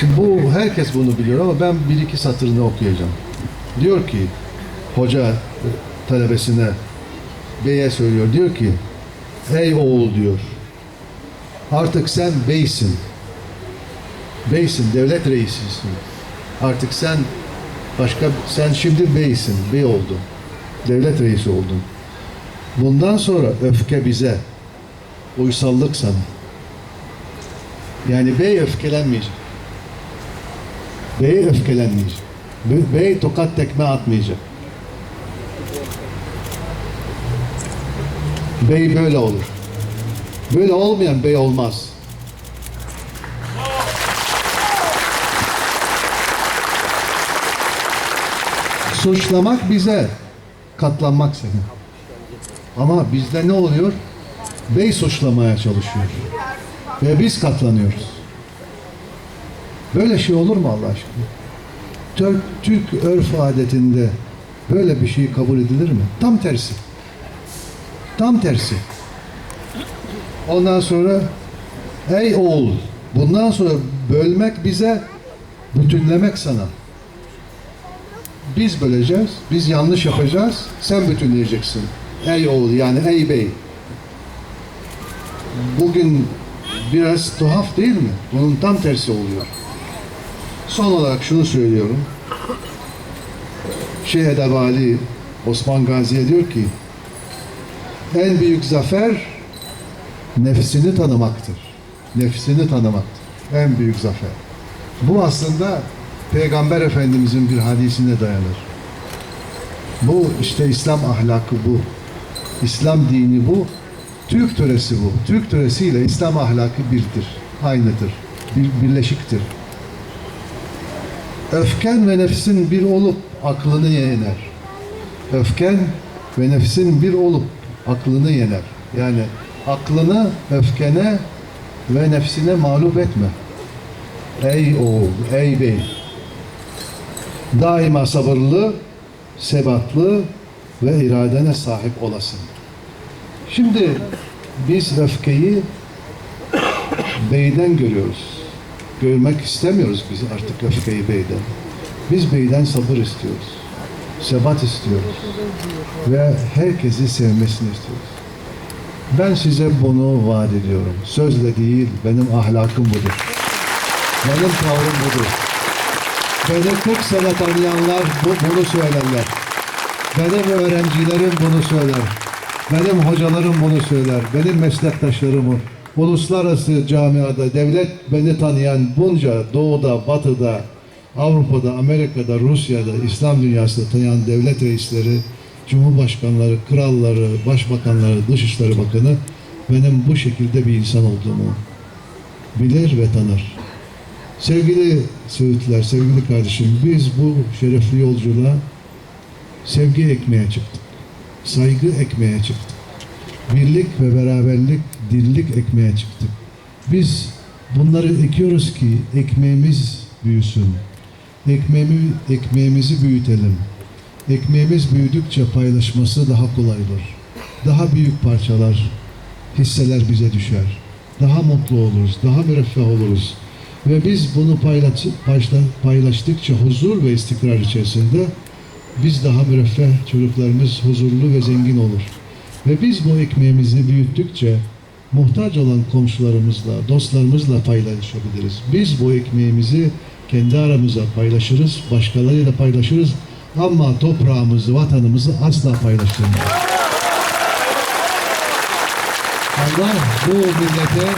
Şimdi bu herkes bunu biliyor ama ben bir iki satırını okuyacağım. Diyor ki hoca e, talebesine beye söylüyor. Diyor ki ey oğul diyor artık sen beysin. Beysin, devlet reisisin. Artık sen başka sen şimdi beysin, bey oldun. Devlet reisi oldun. Bundan sonra öfke bize. Uysallık sana. Yani bey öfkelenmeyecek. Bey öfkelenmeyecek. Be- Bey tokat tekme atmayacak. Bey böyle olur. Böyle olmayan bey olmaz. Suçlamak bize, katlanmak senin. Ama bizde ne oluyor? Bey suçlamaya çalışıyor. Ve biz katlanıyoruz. Böyle şey olur mu Allah aşkına? Türk, Türk örf adetinde böyle bir şey kabul edilir mi? Tam tersi. Tam tersi. Ondan sonra ey oğul bundan sonra bölmek bize bütünlemek sana. Biz böleceğiz, biz yanlış yapacağız, sen bütünleyeceksin. Ey oğul yani ey bey. Bugün biraz tuhaf değil mi? Bunun tam tersi oluyor. Son olarak şunu söylüyorum. Şeyh Edebali Osman Gazi'ye diyor ki en büyük zafer nefsini tanımaktır. Nefsini tanımaktır. En büyük zafer. Bu aslında Peygamber Efendimizin bir hadisine dayanır. Bu işte İslam ahlakı bu. İslam dini bu. Türk töresi bu. Türk töresiyle İslam ahlakı birdir. Aynıdır. Bir, birleşiktir. Öfken ve nefsin bir olup aklını yener. Öfken ve nefsin bir olup aklını yener. Yani aklını öfkene ve nefsine mağlup etme. Ey oğul, ey bey. Daima sabırlı, sebatlı ve iradene sahip olasın. Şimdi biz öfkeyi beyden görüyoruz. Görmek istemiyoruz biz artık öfkeyi beyden. Biz beyden sabır istiyoruz. Sebat istiyoruz. Ve herkesi sevmesini istiyoruz. Ben size bunu vaat ediyorum. Sözle değil, benim ahlakım budur. Benim tavrım budur. Beni 40 sene tanıyanlar bu, bunu söylerler. Benim öğrencilerim bunu söyler. Benim hocalarım bunu söyler. Benim meslektaşlarım uluslararası camiada devlet beni tanıyan bunca doğuda, batıda, Avrupa'da, Amerika'da, Rusya'da, İslam dünyasında tanıyan devlet reisleri, cumhurbaşkanları, kralları, başbakanları, dışişleri bakanı benim bu şekilde bir insan olduğumu bilir ve tanır. Sevgili Söğütler, sevgili kardeşim, biz bu şerefli yolculuğa sevgi ekmeye çıktık. Saygı ekmeye çıktık. Birlik ve beraberlik, dirlik ekmeye çıktık. Biz bunları ekiyoruz ki ekmeğimiz büyüsün. Ekmeğimi, ekmeğimizi büyütelim. Ekmeğimiz büyüdükçe paylaşması daha kolay olur. Daha büyük parçalar, hisseler bize düşer. Daha mutlu oluruz, daha müreffeh oluruz. Ve biz bunu paylaştıkça huzur ve istikrar içerisinde biz daha müreffeh, çocuklarımız huzurlu ve zengin olur. Ve biz bu ekmeğimizi büyüttükçe muhtaç olan komşularımızla, dostlarımızla paylaşabiliriz. Biz bu ekmeğimizi kendi aramızda paylaşırız, başkalarıyla paylaşırız ama toprağımızı, vatanımızı asla paylaştırmayız. Allah bu millete,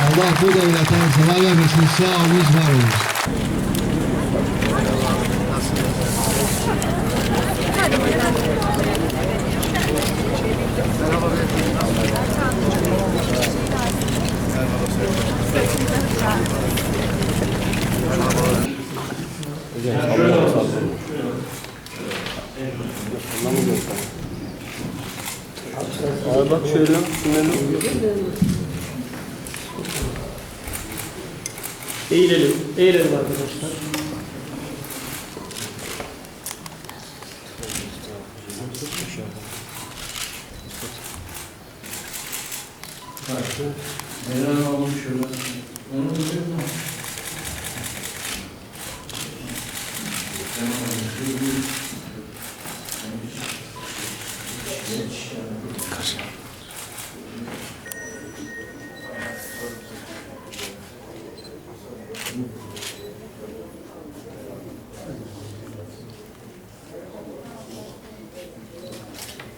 Allah bu devlete zarar vermesin. Sağ olunuz, var olunuz. Abi bak şöyle şunları Eğilelim, eğilelim arkadaşlar. Karşı. Neden alalım şöyle?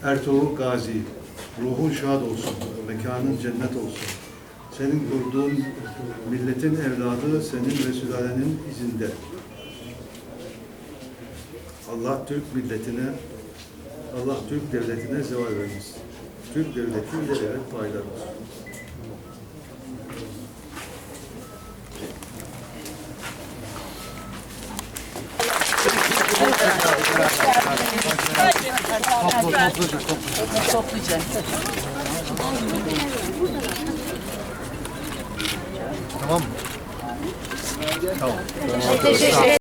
Ertuğrul Gazi, ruhun şad olsun, mekanın cennet olsun. Senin kurduğun milletin evladı senin ve sülalenin izinde. Allah Türk milletine, Allah Türk devletine zeval vermesin. Türk devleti ileride paylar olsun. Toplu, topluca, topluca. Topluca. Tamam mı? Tamam. Teşekkür ederim.